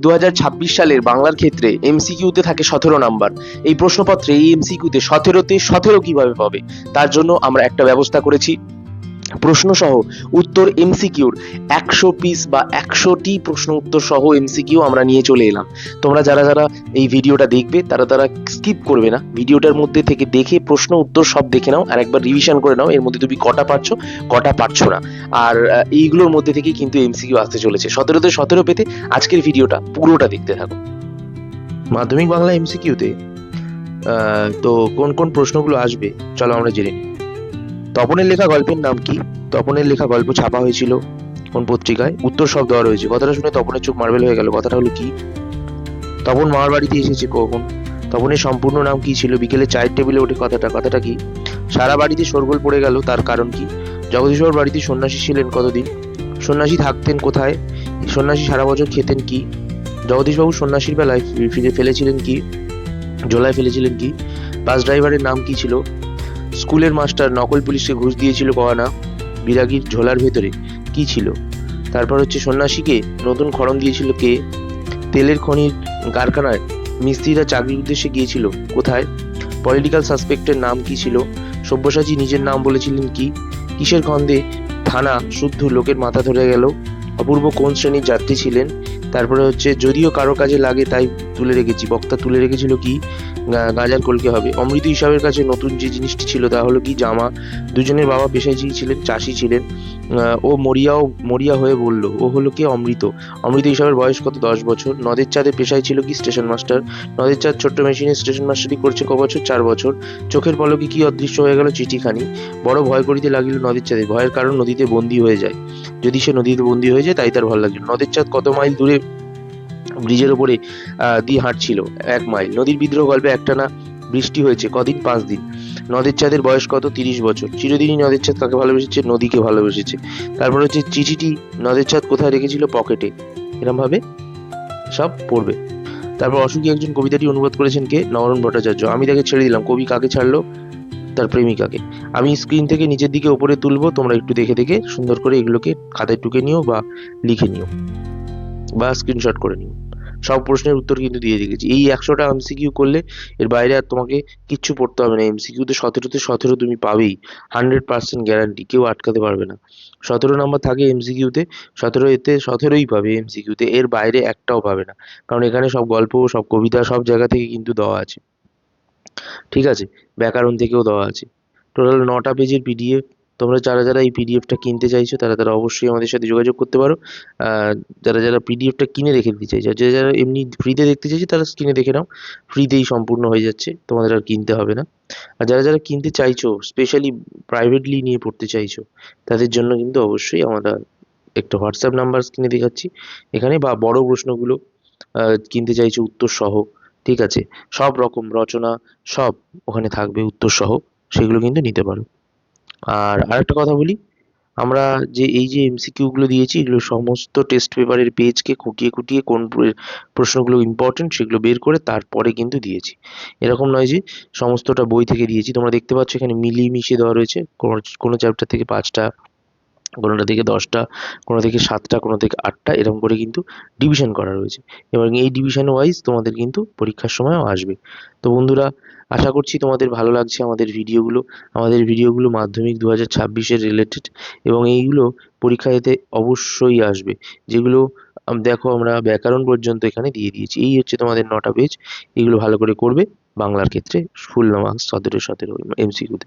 দু হাজার ছাব্বিশ সালের বাংলার ক্ষেত্রে এমসিকিউতে থাকে সতেরো নাম্বার। এই প্রশ্নপত্রে এই এমসিকিউতে সতেরোতে সতেরো কীভাবে পাবে? তার জন্য আমরা একটা ব্যবস্থা করেছি। প্রশ্ন সহ উত্তর এমসিকিউর একশো পিস বা একশোটি প্রশ্ন উত্তর সহ এমসিকিউ আমরা নিয়ে চলে এলাম। তোমরা যারা যারা এই ভিডিওটা দেখবে, তারা তারা স্কিপ করবে না। ভিডিওটার মধ্যে থেকে দেখে প্রশ্ন উত্তর সব দেখে নাও আর একবার রিভিশন করে নাও। এর মধ্যে তুমি কটা পারছ কটা পারছ না। আর এইগুলোর মধ্যে থেকেই কিন্তু এমসিকিউ আসতে চলেছে। সতেরোতে, সতেরো পেতে আজকের ভিডিওটা পুরোটা দেখতে থাকো। মাধ্যমিক বাংলা এমসিকিউতে তো কোন কোন প্রশ্নগুলো আসবে, চলো আমরা জেনে নিই। তপনের লেখা গল্পের নাম কি? তপনের লেখা গল্প ছাপা হয়েছিল কোন পত্রিকায়? উত্তর সব দেওয়া রয়েছে। কথাটা শুনে তপনের চোখ মার্বেল হয়ে গেল। কথাটা হলো কি? তপন মামার বাড়িতে এসেছে কখন? তপনের সম্পূর্ণ নাম কি ছিল? বিকেলে চায়ের টেবিলে ওঠে কথাটা। কথাটা কি? সারা বাড়িতে শোরগোল পড়ে গেল। তার কারণ কি? জগদীশ্বর বাড়িতে সন্ন্যাসী ছিলেন কতদিন? সন্ন্যাসী থাকতেন কোথায়? সন্ন্যাসী সারা বছর খেতেন কি? জগদীশবাবু সন্ন্যাসীর বেলায় ফিরে ফেলেছিলেন কি? ঝোলায় ফেলেছিলেন কি? বাস ড্রাইভারের নাম কি ছিল? স্কুলের মাস্টার নকল পুলিশকে ঘুষ দিয়েছিল কহানা বিরাগীর ঝোলার ভেতরে কি ছিল? তারপর হচ্ছে সন্ন্যাসীকে নতুন খড়ম দিয়েছিল কে? তেলের খনির কারখানায় মিস্ত্রিরা চাকরির উদ্দেশ্যে গিয়েছিল কোথায়? পলিটিক্যাল সাসপেক্টের নাম কি ছিল? সব্যসাচী নিজের নাম বলেছিলেন কি? কিসের খন্দে থানা শুদ্ধ লোকের মাথা ধরে গেল? অপূর্ব কোন শ্রেণির যাত্রী ছিলেন? তারপরে হচ্ছে, যদিও কারও কাজে লাগে, তাই তুলে রেখেছি, বক্তা তুলে রেখেছিল কি গাজার কলকে হবে। অমৃত হিসাবের কাছে নতুন যে জিনিসটি ছিল তা হলো কি, জামা। দুজনের বাবা পেশায় ছিলেন, চাষি ছিলেন। ও মরিয়াও, মরিয়া হয়ে বলল, ও হলো কি অমৃত? অমৃত হিসাবের বয়স কত? দশ বছর। নদের চাঁদে পেশায় ছিল কি স্টেশন মাস্টার নদের চাঁদ ছোট্ট মেশিনে স্টেশন মাস্টারই করছে ক বছর? চার বছর। চোখের পলকে কি অদৃশ্য হয়ে গেল চিঠিখানি? বড় ভয় করিতে লাগিল নদের চাঁদে। ভয়ের কারণ নদীতে বন্দী হয়ে যায়। যদি সে নদীতে বন্দী হয়ে যায়, তাই তার ভালো লাগল। নদের চাঁদ কত মাইল দূরে ব্রিজের ওপরে দিয়ে হাঁটছিল এক মাইল। নদীর বিদ্রোহ গল্পে একটানা বৃষ্টি হয়েছে কদিন? পাঁচ দিন। নদের চাঁদের বয়স কত? তিরিশ বছর। চিরদিনই নদের চাঁদ কাকে ভালোবেসেছে? নদীকে ভালোবেসেছে। তারপর হচ্ছে চিঠিটি নদের চাঁদ কোথায় রেখেছিল? পকেটে। এরম ভাবে সব পড়বে। তারপর অসুখী একজন কবিতাটি অনুবাদ করেছেন কে? নবরণ ভট্টাচার্য। আমি তাকে ছেড়ে দিলাম। কবি কাকে ছাড়লো? তার প্রেমিকাকে আমি স্ক্রিন থেকে নিচের দিকে ওপরে তুলবো। তোমরা একটু দেখে দেখে সুন্দর করে এগুলোকে খাতায় টুকে নিও বা লিখে নিও। বা স্ক্রিনশট করে নিও। সব প্রশ্নের উত্তর কিন্তু দিয়ে রেখেছি। এই একশোটা এমসিকিউ করলে এর বাইরে আর তোমাকে কিচ্ছু পড়তে হবে না। এমসিকিউতে সতেরোতে সতেরো তুমি পাবেই। হান্ড্রেড পার্সেন্ট গ্যারান্টি কেউ আটকাতে পারবে না। সতেরো নাম্বার থাকে এমসিকিউতে সতেরো এতে সতেরোই পাবে এমসিকিউতে এর বাইরে একটাও পাবে না। কারণ এখানে সব গল্প, সব কবিতা, সব জায়গা থেকে কিন্তু দেওয়া আছে। ঠিক আছে? ব্যাকরণ থেকেও দেওয়া আছে। টোটাল নটা পেজের পিডিএফ তোমরা যারা যারা এই পিডিএফটা কিনতে চাইছো, তারা তারা অবশ্যই আমাদের সাথে যোগাযোগ করতে পারো। যারা যারা পিডিএফটা কিনে রেখে দিতে চাইছো যারা যারা এমনি ফ্রিতে দেখতে চাইছো, তারা কিনে দেখে নাও। ফ্রিতেই সম্পূর্ণ হয়ে যাচ্ছে, তোমাদের আর কিনতে হবে না। আর যারা যারা কিনতে চাইছো স্পেশালি প্রাইভেটলি নিয়ে পড়তে চাইছো, তাদের জন্য কিন্তু অবশ্যই আমরা একটা হোয়াটসঅ্যাপ নাম্বার স্ক্রিনে দেখাচ্ছি। এখানে বা বড় প্রশ্নগুলো কিনতে চাইছো উত্তর সহ, ঠিক আছে? সব রকম রচনা, সব ওখানে থাকবে উত্তর সহ, সেগুলো কিন্তু নিতে পারো। আর আরেকটা কথা বলি, আমরা যে এই যে এমসিকিউগুলো দিয়েছি, এগুলো সমস্ত টেস্ট পেপারের পেজকে খুঁটিয়ে খুঁটিয়ে কোন প্র- প্রশ্নগুলো ইম্পর্টেন্ট সেগুলো বের করে তারপরে কিন্তু দিয়েছি। এরকম নয় যে সমস্তটা বই থেকে দিয়েছি, তোমরা দেখতে পাচ্ছ এখানে মিলিয়ে মিশিয়ে দেওয়া রয়েছে, কোনো কোনো চ্যাপ্টার থেকে পাঁচটা কোনোটা থেকে দশটা কোনো থেকে সাতটা কোনো থেকে আটটা, এরকম করে কিন্তু ডিভিশন করা রয়েছে। এবং এই ডিভিশন ওয়াইজ তোমাদের কিন্তু পরীক্ষার সময়ও আসবে। তো বন্ধুরা, আশা করছি তোমাদের ভালো লাগছে আমাদের ভিডিওগুলো। আমাদের ভিডিওগুলো মাধ্যমিক দু হাজার ছাব্বিশের রিলেটেড এবং এইগুলো পরীক্ষা এতে অবশ্যই আসবে। যেগুলো দেখো আমরা ব্যাকরণ পর্যন্ত এখানে দিয়ে দিয়েছি। এই হচ্ছে তোমাদের নটা পেজ এগুলো ভালো করে করবে। বাংলার ক্ষেত্রে ফুল মার্কস সতেরো সতেরো এমসিকিউতে